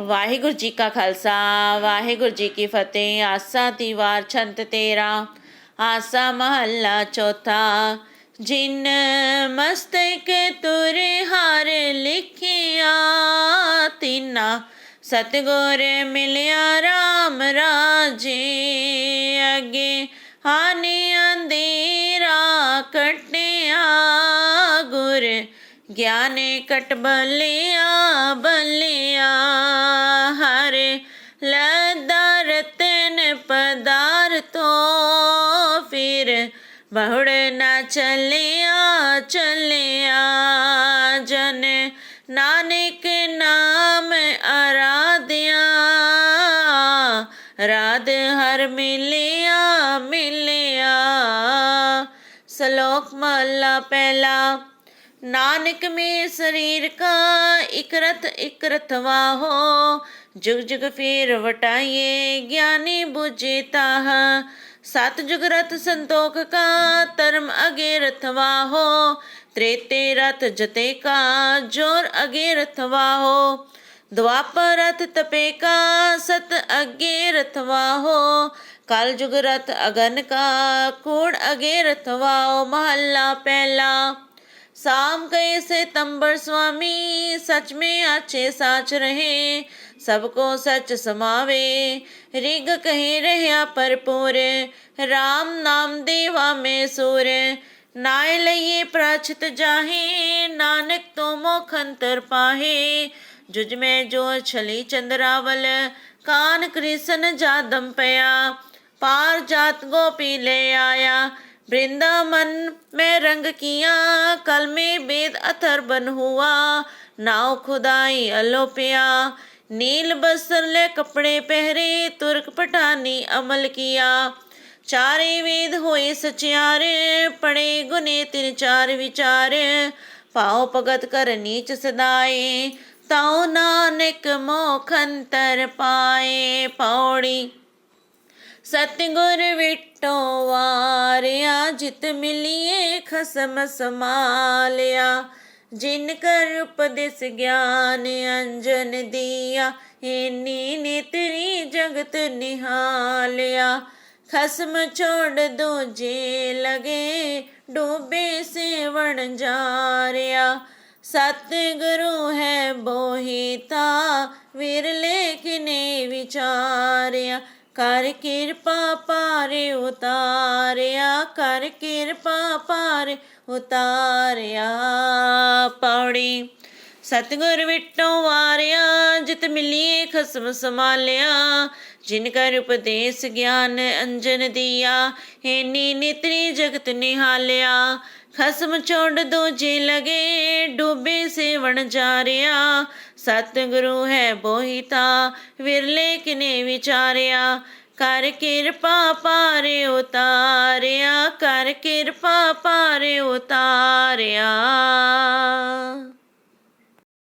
ਵਾਹਿਗੁਰੂ ਜੀ ਕਾ ਖਾਲਸਾ, ਵਾਹਿਗੁਰੂ ਜੀ ਕੀ ਫਤਿਹ। ਆਸਾ ਦੀ ਛੰਤ ਤੇਰਾ, ਆਸਾ ਮਹੱਲਾ ਚੌਥਾ। ਜਿਨ ਮਸਤਕ ਤੁਰ ਹਾਰ ਲਿਖਿਆ, ਤਿਨਾ ਸਤਗੁਰ ਮਿਲਿਆ RAM ਰਾਜੇ ਅਗੇ। ਹਾਨੀ ਅੰਧੇਰਾ ਕਟਿਆ ਗੁਰ, ਗਿਆਨੇ ਕਟ ਬਲਿਆ ਬਲਿਆ। ਪਦਾਰਥੋ ਫਿਰ ਬਹੁੜ ਨਾ ਚੱਲਿਆ ਚੱਲਿਆ ਜਨ। ਨਾਨਕ ਨਾਮ ਅਰਾਧਿਆ, ਰਾਧ ਹਰ ਮਿਲਿਆ ਮਿਲਿਆ। ਸ਼ਲੋਕ ਮਹਲਾ ਪਹਿਲਾ, ਨਾਨਕ ਮੇ ਸਰੀਰ ਕਾ ਇਕਰਤ ਇਕਰਤ ਵਾਹੋ ਜੁਗ ਜੁਗ ਫੇਰ ਵਟਾਈਏ ਗਿਆਨੀ ਬੁਝੇ ਤਾਹ। ਸਤ ਜੁਗ ਰਤ ਸੰਤੋਖ ਕਾ, ਧਰਮ ਅਗੇ ਰਥਵਾਹੋ ਤ੍ਰੇਤੇ ਰਥ ਜਤੇ ਕਾ, ਜੋਰ ਅਗੇ ਰਥਵਾਹੋ ਦੁਆਪਰ ਰਥ ਤਪੇ ਕਾ, ਸਤ ਅਗੇ ਰਥਵਾਹੋ ਕਲ ਜੁਗ ਰਥ ਅਗਨ ਕਾ, ਕੋੜ ਅਗੇ ਰਥਵਾਓ ਮਹੱਲਾ ਪਹਿਲਾ। साम गए से तंबर स्वामी, सच में अच्छे साच रहे, सबको सच समावे। रिग कहे रहा परपुर राम नाम देवा में सुर। नाय लइए प्राचित जाहे, नानक तो मोखंतर पाहे। जुज में जो छली चंद्रावल, कान कृष्ण जादम पया। पार जात गोपी ले आया वृंदावन में रंग किया कल में वेद अथर बन हुआ नाव खुदाई अलोपिया नील बस्त्र ले कपड़े पहरे तुर्क पठानी अमल किया चारे वेद होए सचियार पड़े गुने तिन चार विचार पाओ भगत कर नीच सदाए ताओ नानक मोखंतर पाए पौड़ी ਸਤਿਗੁਰ ਵਿਟੋ ਵਾਰਿਆ, ਜਿਤ ਮਿਲੀਏ ਖਸਮ ਸਮਾਲਿਆ ਜਿਨ ਕਰ ਉਪਦੇਸ ਗਿਆਨ ਅੰਜਨ ਦੀਆ, ਏਨੀ ਨੇਤਰੀ ਜਗਤ ਨਿਹਾਲਿਆ। ਖਸਮ ਛੋੜ ਦੋ ਜੇ ਲਗੇ, ਡੂਬੇ ਸੇਵਣ ਜਾਰਿਆ। ਸਤਿਗੁਰੂ ਹੈ ਬੋਹੀਤਾ ਵਿਰਲੇ ਕਿਨੇ ਵਿਚਾਰਿਆ। ਕਰ ਕਿਰਪਾ ਪਾਰੇ ਉਤਾਰਿਆ, ਕਰ ਕਿਰਪਾ ਪਾਰੇ ਉਤਾਰਿਆ ਪੌੜੀ ਸਤਗੁਰ ਵਿਟੋ ਵਾਰਿਆ, ਜਿਤ ਮਿਲੀਏ ਖਸਮ ਸਮਾਲਿਆ ਜਿਨ ਕਰ ਉਪਦੇਸ ਗਿਆਨ ਅੰਜਨ ਦੀਆ ਨੀ ਨਿਤਰੀ ਜਗਤ ਨਿਹਾਲਿਆ। ਖਸਮ ਛੋੜ ਦੂਜੇ ਲਗੇ, ਡੁੱਬੇ ਸੇਵਣ ਜਾਰਿਆ ਸਤਿਗੁਰੂ ਹੈ ਬੋਹੀਤਾ, ਵਿਰਲੇ ਕਿਨੇ ਵਿਚਾਰਿਆ। ਕਰ ਕਿਰਪਾ ਪਾਰੇ ਉਤਾਰਿਆ ਕਰ ਕਿਰਪਾ ਪਾਰੇ ਉਤਾਰਿਆ